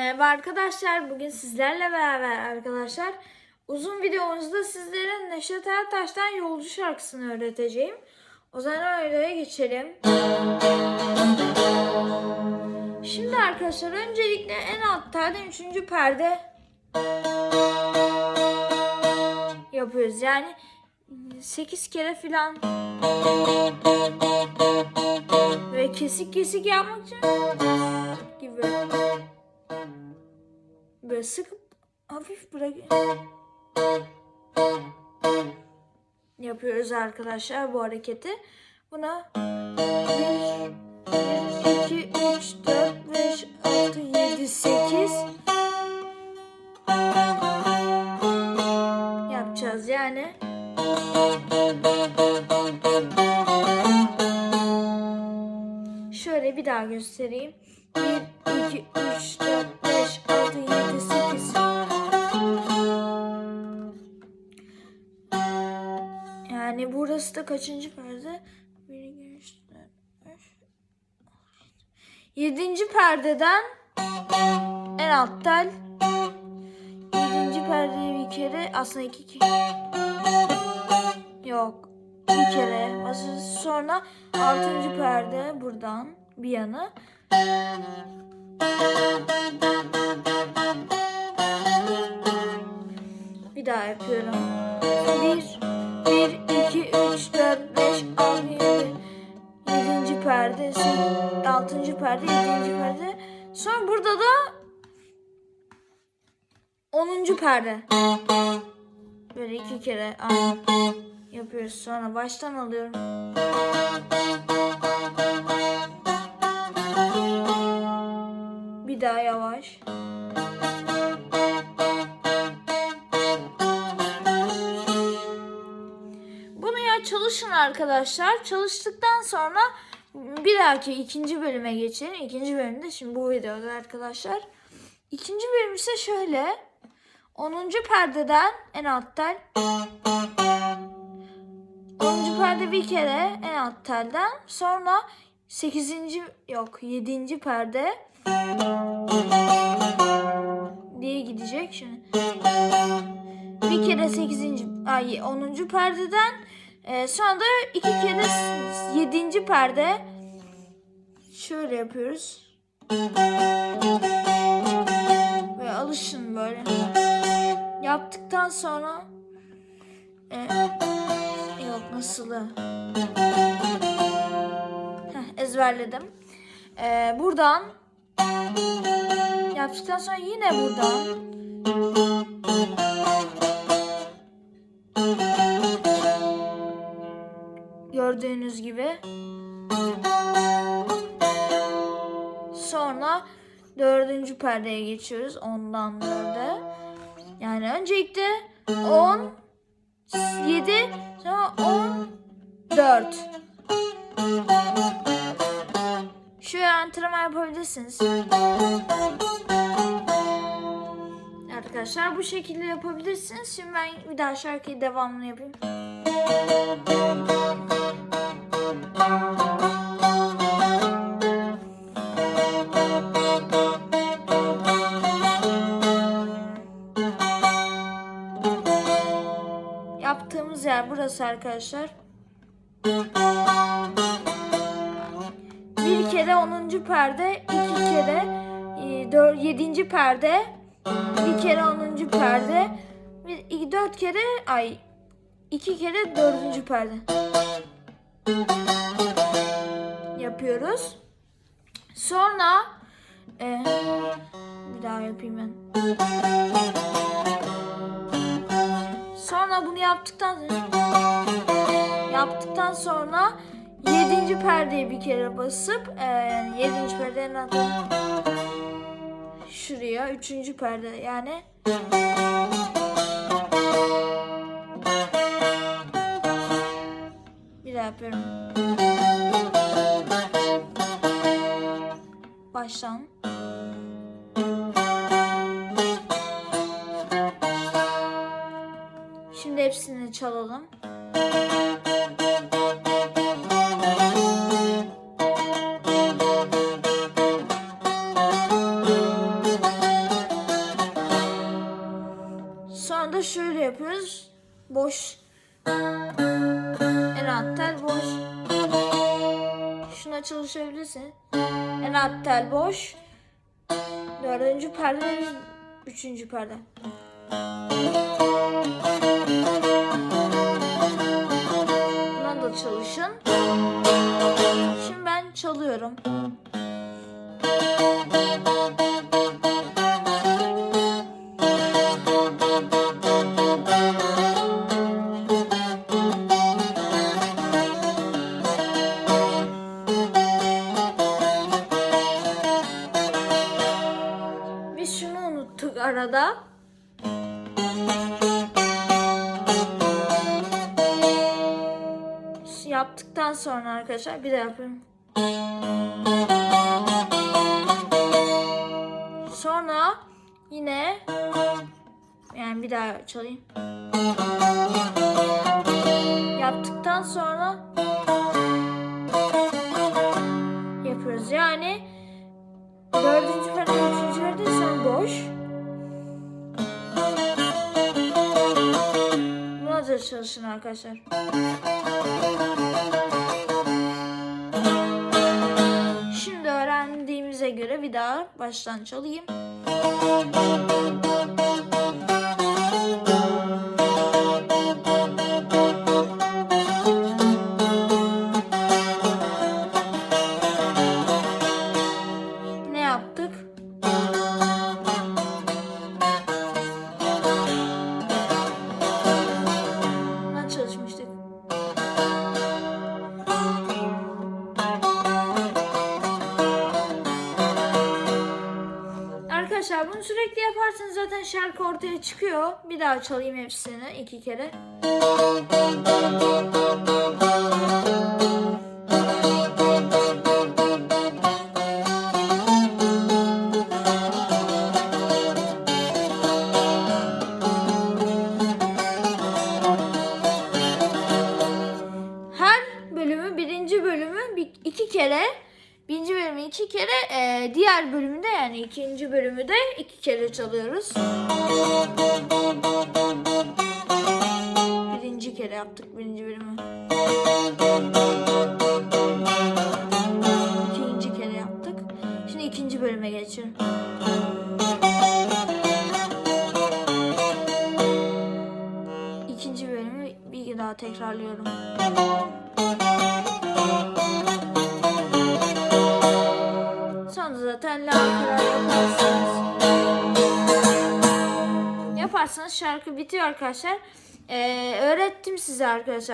Merhaba arkadaşlar. Bugün sizlerle beraber arkadaşlar uzun videomuzda sizlere Neşet Ertaş'tan Yolcu şarkısını öğreteceğim. O zaman öyle geçelim. Şimdi arkadaşlar öncelikle en alt telde 3. perde yapıyoruz. Yani 8 kere filan ve kesik kesik yapmak için gibi böyle sıkıp hafif bırak yapıyoruz arkadaşlar bu hareketi. Buna 1 2 3 4 5 6 7 8 yapacağız yani. Şöyle bir daha göstereyim. 1, 2, 3, 4, Burası da kaçıncı perde? 1, 2, 3, 4, 5, 7. perdeden en alt tel. 7. perdeye bir kere aslında iki kere. Yok. Bir kere basıyoruz. Sonra 6. perde buradan bir yana. Bir daha yapıyorum. 1 10. perde böyle iki kere aynı yapıyoruz sonra baştan alıyorum bir daha yavaş Bunu ya çalışın arkadaşlar. Çalıştıktan sonra bir dahaki ikinci bölüme geçelim. İkinci bölümde şimdi bu videoda arkadaşlar. İkinci bölüm ise şöyle. 10. perdeden en alt tel. 10. perde bir kere en alt telden. Sonra 8. yok 7. perde diye gidecek şimdi. Bir kere 8. ay 10. perdeden e, sonra da iki kere 7. perde şöyle yapıyoruz. Ve alışın böyle. Yaptıktan sonra e, yok nasılı ezberledim. E, buradan yaptıktan sonra yine buradan Gördüğünüz gibi. Sonra dördüncü perdeye geçiyoruz. Ondan dörde. Yani öncelikle 10 7 sonra 14 Şöyle antrenman yapabilirsiniz. Arkadaşlar bu şekilde yapabilirsiniz. Şimdi ben bir daha şarkıyı devamlı yapayım. Yaptığımız yer burası arkadaşlar. Bir kere 10. perde, iki kere 7. perde, bir kere 10. perde, bir, 4 kere ay iki kere 4. perde yapıyoruz. Sonra e, bir daha yapayım ben. Sonra bunu yaptıktan yaptıktan sonra 7. perdeye bir kere basıp e, yani 7. perdenin altına şuraya 3. perde yani Şimdi hepsini çalalım. Sonra da şöyle yapıyoruz. Boş. En tel boş. Şuna çalışabilirsin. En tel boş. Dördüncü perde ve üçüncü perde. Arada. Yaptıktan sonra arkadaşlar bir de yapayım. Sonra yine yani bir daha çalayım. Yaptıktan sonra Da çalışın arkadaşlar. Şimdi öğrendiğimize göre bir daha baştan çalayım. Arkadaşlar bunu sürekli yaparsanız zaten şarkı ortaya çıkıyor. Bir daha çalayım hepsini iki kere. Her bölümü birinci bölümü iki kere birinci bölümü iki kere e, diğer bölümü de yani ikinci bölümü de iki kere çalıyoruz. Birinci kere yaptık birinci bölümü. İkinci kere yaptık. Şimdi ikinci bölüme geçiyorum. İkinci bölümü bir daha tekrarlıyorum. Zaten la yaparsınız. Yaparsanız şarkı bitiyor arkadaşlar. Ee, öğrettim size arkadaşlar.